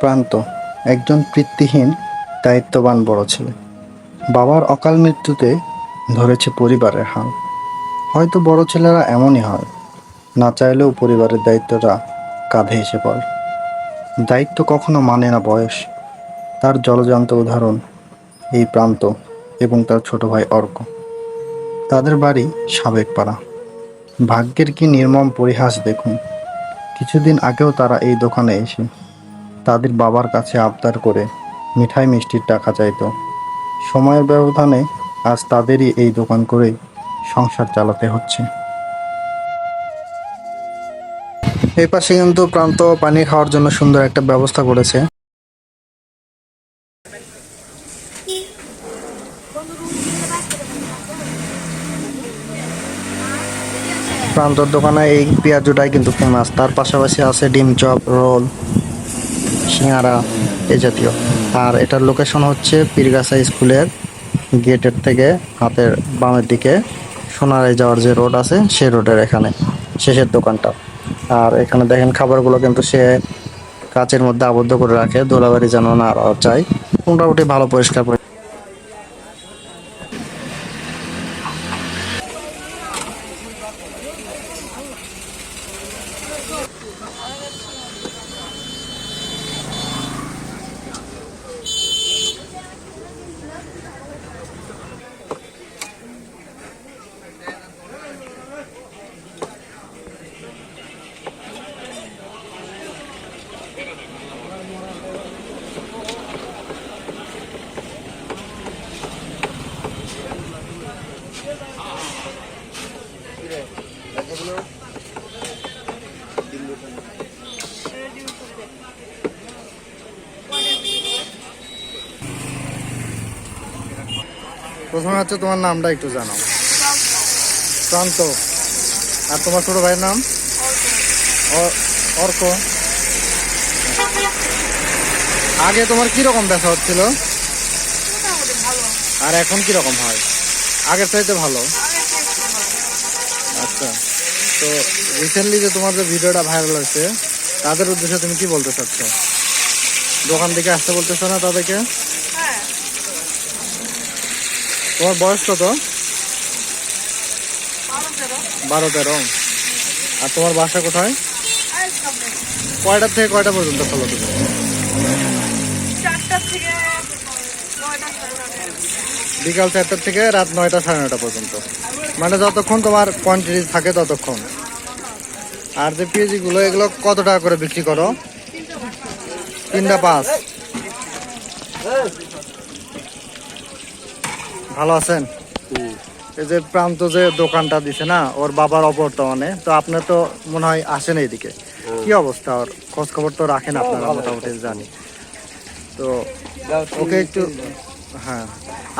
প্রান্ত একজন বৃত্তিহীন দায়িত্ববান বড় ছেলে। বাবার অকাল মৃত্যুতে ধরেছে পরিবারের হাল। হয়তো বড় ছেলেরা এমনই হয়, না চাইলেও পরিবারের দায়িত্বটা কাঁধে এসে পড়ে। দায়িত্ব কখনো মানে না বয়স। তার জলজান্ত উদাহরণ এই প্রান্ত এবং তার ছোট ভাই অর্ক। তাদের বাড়ি সাবেক পাড়া। ভাগ্যের কি নির্মম পরিহাস দেখুন। কিছুদিন আগেও তারা এই দোকানে এসে তাদের বাবার কাছে আবদার করে মিঠাই মিষ্টির টাকা চাইতো। সময়ের ব্যবধানে আজ তাদেরই এই দোকান করে সংসার চালাতে হচ্ছে। এই পাশে কিন্তু প্রান্ত পানি খাওয়ার জন্য সুন্দর একটা ব্যবস্থা করেছে। প্রান্তর দোকানে এই পেঁয়াজুটাই কিন্তু ফেমাস তার পাশাপাশি আছে ডিম চপ, রোল সিঙ্গারা এ জাতীয়। আর এটার লোকেশন হচ্ছে পীরগাছা স্কুলের গেটের থেকে হাতের বামের দিকে সোনারায় যাওয়ার যে রোড আছে, সেই রোডের এখানে শেষের দোকানটা। আর এখানে দেখেন খাবারগুলো কিন্তু সে কাচের মধ্যে আবদ্ধ করে রাখে, দোলাবাড়ি যেন না যায় মোটামুটি ভালো পরিষ্কার প্রথমে হচ্ছে তোমার নামটা একটু জানাও। প্রান্ত আর তোমার ছোট ভাইয়ের নাম? অর্ক। আগে তোমার কি রকম ব্যথা হচ্ছিল? আর এখন কি রকম হয়? আগের চাইতে ভালো। আচ্ছা। তো রিসেন্টলি যে তোমার যে ভিডিওটা ভাইরাল হয়েছে, তাদের উদ্দেশ্যে তুমি কি বলতে চাচ্ছ? দোকান থেকে আসতে বলতেছো না তাদেরকে? তোমার বয়স কত? বারো তেরো। আর তোমার বাসা কোথায়? আর সামনে কয়টা থেকে কয়টা পর্যন্ত খোলো তুমি? বিকাল চারটার থেকে রাত নয়টা সাড়ে নয়টা পর্যন্ত। মানে যতক্ষণ তোমার কোয়ান্টিটি থাকে ততক্ষণ। আর যে পিএজি গুলো এগুলো কত টাকা করে বিক্রি করো? তিনটা পাঁচ। ভালো আছেন? এই যে প্রান্ত যে দোকানটা দিছে না ওর বাবার অবর্তমানে তো আপনার তো মনে হয় আসেন এইদিকে। কি অবস্থা? ওর খোঁজ খবর তো রাখেন আপনারা মোটামুটি জানি। তো ওকে একটু হ্যাঁ।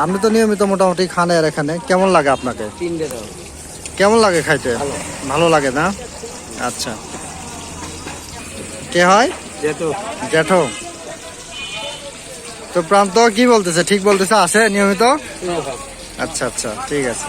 আপনি তো নিয়মিত মোটামুটি খান আর এখানে। কেমন লাগে আপনাকে? কেমন লাগে খাইতে? ভালো। লাগে না? আচ্ছা। কে হয়? যেহেতু জ্যাঠো তো প্রান্ত কি বলতেছে? ঠিক বলতেছে? আসে নিয়মিত? আচ্ছা আচ্ছা ঠিক আছে।